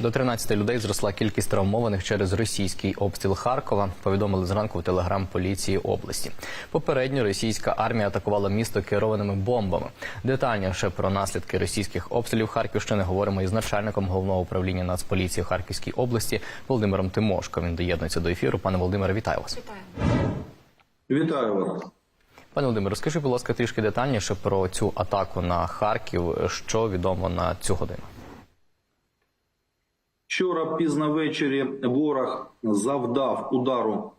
До 13 людей зросла кількість травмованих через російський обстріл Харкова. Повідомили зранку в телеграм поліції області. Попередньо російська армія атакувала місто керованими бомбами. Детальніше про наслідки російських обстрілів Харківщини говоримо із начальником головного управління Нацполіції в Харківській області Володимиром Тимошко. Він доєднується до ефіру. Пане Володимире, вітаю вас. Вітаю вас. Пане Володимире, розкажіть, будь ласка, трішки детальніше про цю атаку на Харків. Що відомо на цю годину? Вчора пізно ввечері ворог завдав удару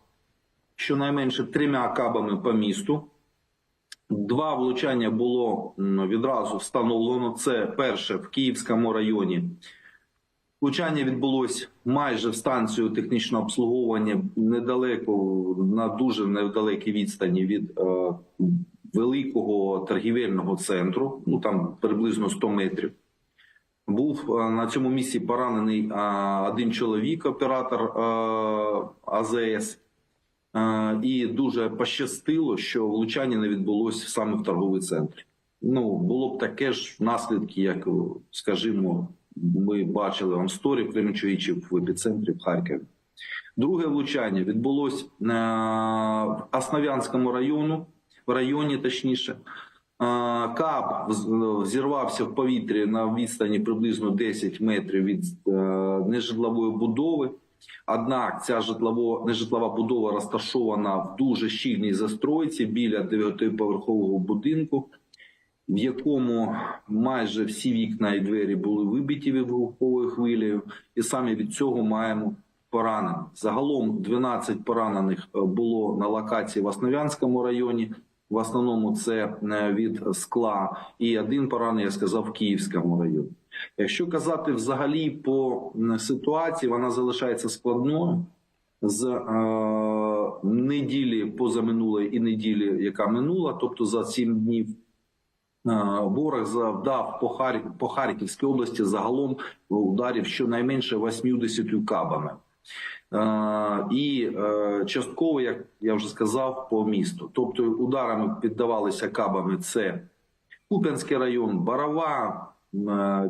щонайменше трьома кабами по місту. Два влучання було відразу встановлено. Це перше в Київському районі. Влучання відбулось майже в станцію технічного обслуговування недалеко, на дуже недалекій відстані від е, великого торгівельного центру, ну там приблизно 100 метрів. Був е, на цьому місці поранений е, один чоловік, оператор е, АЗС. І дуже пощастило, що влучання не відбулося саме в торговий центр. Ну, було б таке ж наслідки, як, скажімо, ми бачили в Амсторі в Кременчугічі в епіцентрі в Харкові. Друге влучання відбулось е, в Основ'янському району, в районі точніше. Кап вз- зірвався в повітрі на відстані приблизно 10 метрів від е, нежитлової будови. Однак ця житлово, нежитлова будова розташована в дуже щільній застройці біля дев'ятиповерхового будинку, в якому майже всі вікна і двері були вибиті вибуховою хвилею, і саме від цього маємо поранених. Загалом 12 поранених е, було на локації в Основ'янському районі. В основному це е, від скла, і один поранений, я сказав, в Київському районі. Якщо казати взагалі по ситуації, вона залишається складною з е, неділі позаминулої і неділі, яка минула, тобто за 7 днів. Е, Ворог завдав по, Хар... по Харківській області загалом ударів щонайменше 80 кабами. І е, частково, як я вже сказав, по місту. Тобто ударами піддавалися кабами це Куп'янський район, Барова, е,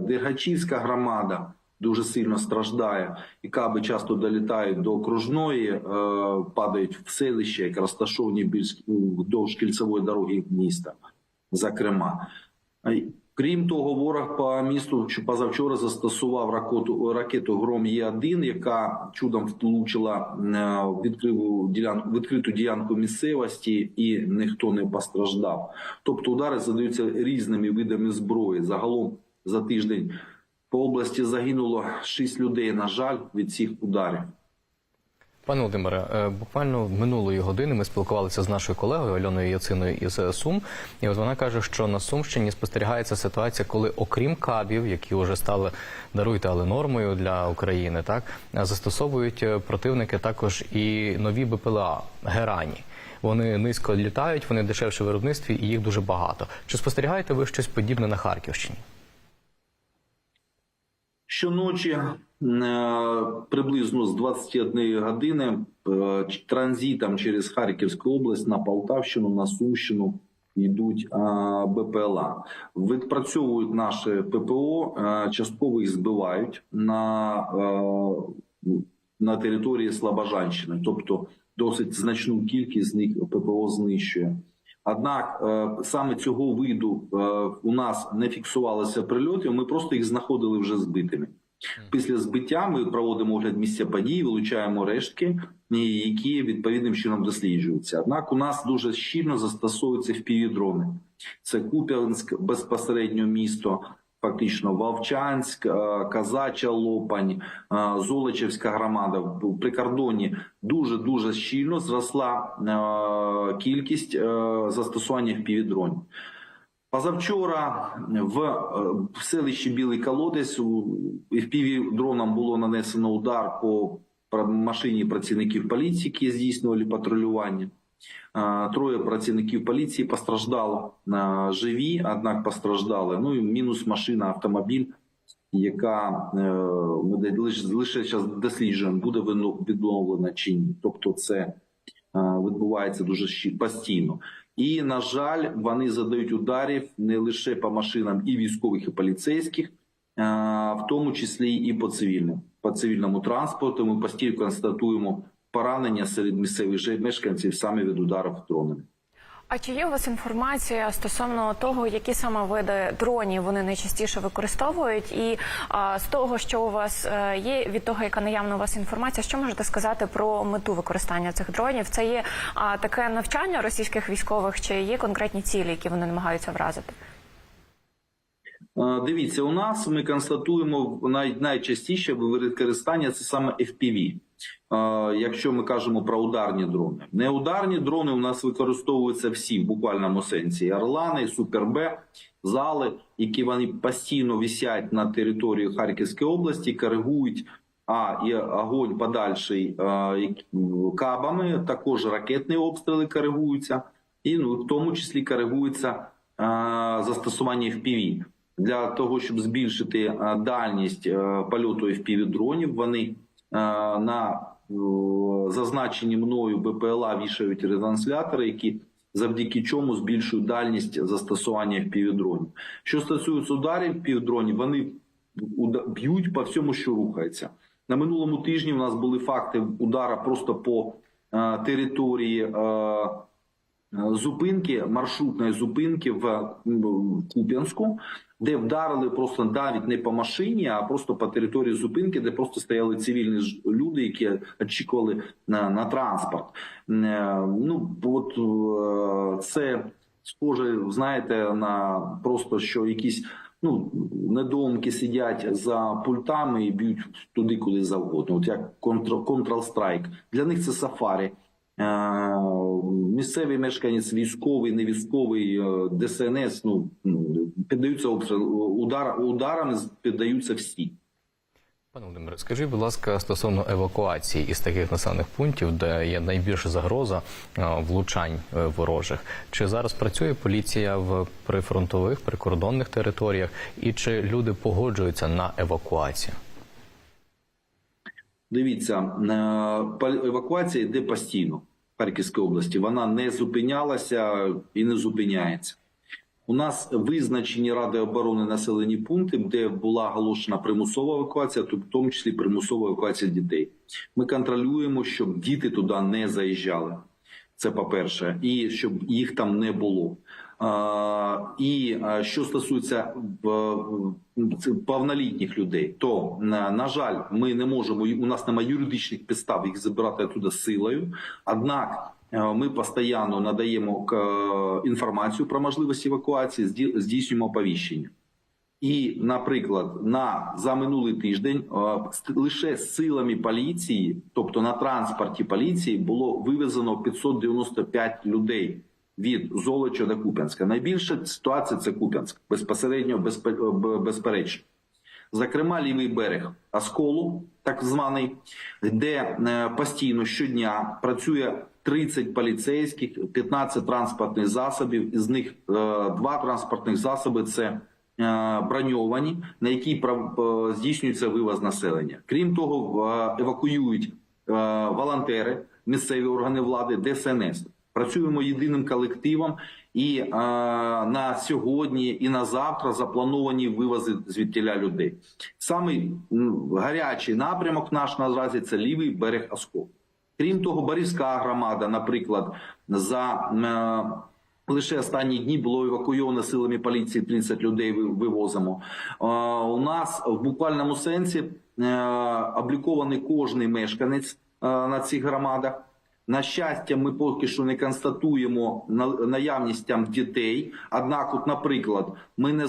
Дергачівська громада дуже сильно страждає, і каби часто долітають до окружної, е, падають в селище, як розташовані більш вдовж кільцевої дороги міста, зокрема. Крім того, ворог по місту позавчора застосував ракету, ракету Гром Є1, яка чудом влучила е, відкриву ділянку, відкриту ділянку місцевості, і ніхто не постраждав. Тобто удари задаються різними видами зброї. Загалом за тиждень по області загинуло 6 людей. На жаль, від цих ударів. Пане Володимире, е, буквально минулої години ми спілкувалися з нашою колегою Альоною Яциною із е, Сум, і от вона каже, що на Сумщині спостерігається ситуація, коли окрім кабів, які вже стали даруйте, але нормою для України, так е, застосовують противники також і нові БПЛА Герані. Вони низько літають, вони дешевші в виробництві, і їх дуже багато. Чи спостерігаєте ви щось подібне на Харківщині? Щоночі приблизно з 21 години е, транзитом через Харківську область на Полтавщину, на Сумщину йдуть е, БПЛА. Відпрацьовують наше ППО, е, частково їх збивають на, е, на території Слобожанщини, тобто досить значну кількість з них ППО знищує. Однак е, саме цього виду е, у нас не фіксувалося прильотів. Ми просто їх знаходили вже збитими. Після збиття ми проводимо огляд місця подій, вилучаємо рештки, які відповідним чином досліджуються. Однак у нас дуже щільно застосовуються впівдрони. Це Куп'янськ, безпосередньо місто, фактично Вовчанськ, е, Казача Лопань, е, Золочевська громада в прикордонні дуже дуже щільно зросла е, кількість е, застосування впівдронів. Позавчора в, е, в селищі Білий Колодець у FPV дроном було нанесено удар по машині працівників поліції, які здійснювали патрулювання. Е, Троє працівників поліції постраждало е, живі, однак постраждали. Ну і мінус машина, автомобіль, яка ми лише, зараз досліджуємо, буде відновлена чи ні. Тобто, це відбувається дуже постійно. І на жаль, вони задають ударів не лише по машинам і військових, і поліцейських, в тому числі і по цивільному, по цивільному транспорту. Ми постійно констатуємо поранення серед місцевих мешканців саме від ударів дронами. А чи є у вас інформація стосовно того, які саме види дронів вони найчастіше використовують? І а, з того, що у вас е, є, від того, яка наявна у вас інформація, що можете сказати про мету використання цих дронів? Це є а, таке навчання російських військових, чи є конкретні цілі, які вони намагаються вразити? Дивіться, у нас ми констатуємо най, найчастіше використання це саме FPV. Якщо ми кажемо про ударні дрони, неударні дрони у нас використовуються всі в буквальному сенсі: Орлани, Супер Б, зали, які вони постійно висять на території Харківської області, коригують а і огонь подальший кабами, також ракетні обстріли коригуються, і ну, в тому числі коригується застосування FPV. Для того, щоб збільшити дальність польоту FPV дронів, вони на е, зазначені мною БПЛА вішають ретранслятори, які завдяки чому збільшують дальність застосування FPV дронів. Що стосується ударів FPV дронів, вони б'ють по всьому, що рухається. На минулому тижні у нас були факти удара просто по е, території е, е, зупинки, маршрутної зупинки в, в Куп'янську, де вдарили просто навіть не по машині, а просто по території зупинки, де просто стояли цивільні люди, які очікували на, на транспорт. Е, Ну от е, це схоже, знаєте, на просто що якісь. Ну, недоумки сидять за пультами і б'ють туди, куди завгодно. От як Control-Strike. Для них це сафарі. Е, Місцевий мешканець, військовий, невійськовий, е, ДСНС, ну ну, піддаються обстрілу удар, ударами піддаються всі. Пане Володимире, скажіть, будь ласка, стосовно евакуації із таких населених пунктів, де є найбільша загроза е, влучань ворожих, чи зараз працює поліція в прифронтових прикордонних територіях, і чи люди погоджуються на евакуацію? Дивіться, е, евакуація йде постійно в Харківській області. Вона не зупинялася і не зупиняється. У нас визначені ради оборони населені пункти, де була оголошена примусова евакуація, в тому числі примусова евакуація дітей. Ми контролюємо, щоб діти туди не заїжджали. Це по-перше, і щоб їх там не було. А, і що стосується це повнолітніх людей, то на, жаль, ми не можемо. У нас немає юридичних підстав їх забирати туди силою. Однак е, ми постійно надаємо к- інформацію про можливість евакуації, зді- здійснюємо оповіщення. І, наприклад, на за минулий тиждень е, лише силами поліції, тобто на транспорті поліції, було вивезено 595 людей від Золоча до Куп'янська. Найбільша ситуація це Куп'янськ, безпосередньо безпе- безперечно. Зокрема, лівий берег Осколу, так званий, де е, постійно щодня працює 30 поліцейських, 15 транспортних засобів. Із них е, два транспортних засоби це е, броньовані, на які е, здійснюється вивоз населення. Крім того, е, евакуюють е, волонтери, місцеві органи влади, ДСНС. Працюємо єдиним колективом, і е, на сьогодні і на завтра заплановані вивози звідтіля людей. Самий гарячий напрямок наш наразі це лівий берег Оскол. Крім того, Борівська громада, наприклад, за е, лише останні дні було евакуйовано силами поліції 30 людей. Вивозимо. У нас в буквальному сенсі е, облікований кожний мешканець е, на цих громадах. На щастя, ми поки що не констатуємо наявність там дітей. Однак, от, наприклад, ми не е,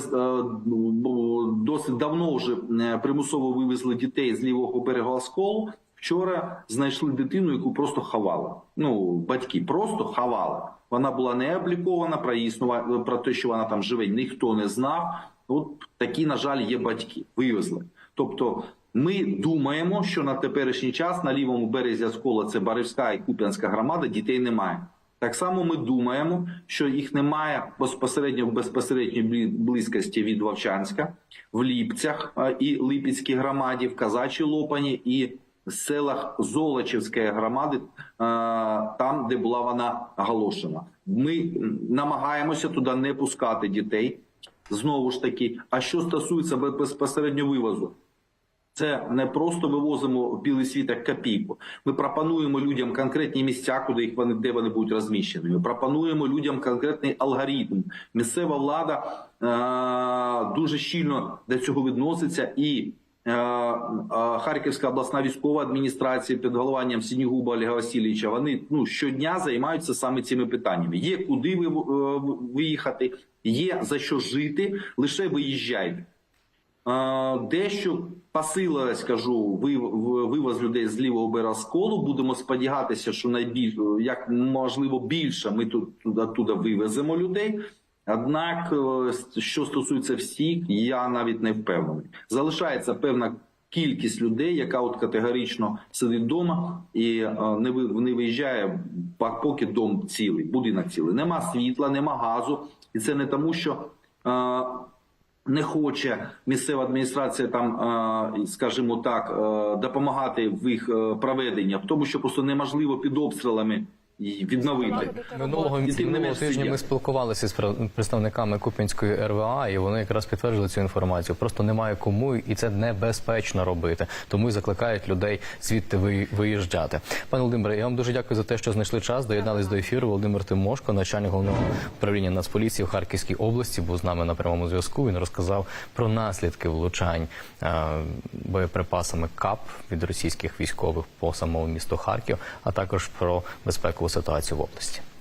б- досить давно вже примусово вивезли дітей з лівого берега Осколу. Вчора знайшли дитину, яку просто ховали. Ну, батьки просто ховали. Вона була не облікована про її існува- про те, що вона там живе, ніхто не знав. От такі, на жаль, є батьки. Вивезли. Тобто, ми думаємо, що на теперішній час на лівому березі Оскола це Баривська і Куп'янська громада, дітей немає. Так само ми думаємо, що їх немає безпосередньо в безпосередньої блі- близькості від Вовчанська, в Ліпцях і Липецькій громаді, в Казачій Лопані і селах Золочівської громади, е, там, де була вона оголошена. Ми намагаємося туди не пускати дітей. Знову ж таки, а що стосується безпосередньо вивозу, це не просто вивозимо в білий світ як копійку. Ми пропонуємо людям конкретні місця, куди їх вони де вони будуть розміщені. Ми пропонуємо людям конкретний алгоритм. Місцева влада е- дуже щільно до цього відноситься і. Е, Харківська обласна військова адміністрація під головуванням Сінігуба Олега Васильовича вони ну щодня займаються саме цими питаннями. Є куди ви, е, виїхати, є за що жити. Лише виїжджайте. Е, Дещо посилилось, кажу, вив- вивоз людей з лівого берега сколу. Будемо сподіватися, що найбільш як можливо більше ми тут туди вивеземо людей. Однак, е, що стосується всіх, я навіть не впевнений. Залишається певна кількість людей, яка от категорично сидить вдома і е, не не виїжджає, поки дом цілий, будинок цілий. Нема світла, нема газу, і це не тому, що. е, не хоче місцева адміністрація там, скажімо так, допомагати в їх проведенні, тому що просто неможливо під обстрілами і відновити. Минулого, І тим менш тижня ми спілкувалися з пр- представниками Куп'янської РВА, і вони якраз підтвердили цю інформацію. Просто немає кому, і це небезпечно робити. Тому і закликають людей звідти ви- виїжджати. Пане Володимире, я вам дуже дякую за те, що знайшли час. Доєднались до ефіру. Володимир Тимошко, начальник головного управління Нацполіції в Харківській області, був з нами на прямому зв'язку. Він розказав про наслідки влучань е, боєприпасами КАП від російських військових по самому місту Харків, а також про безпекову ситуацію в області.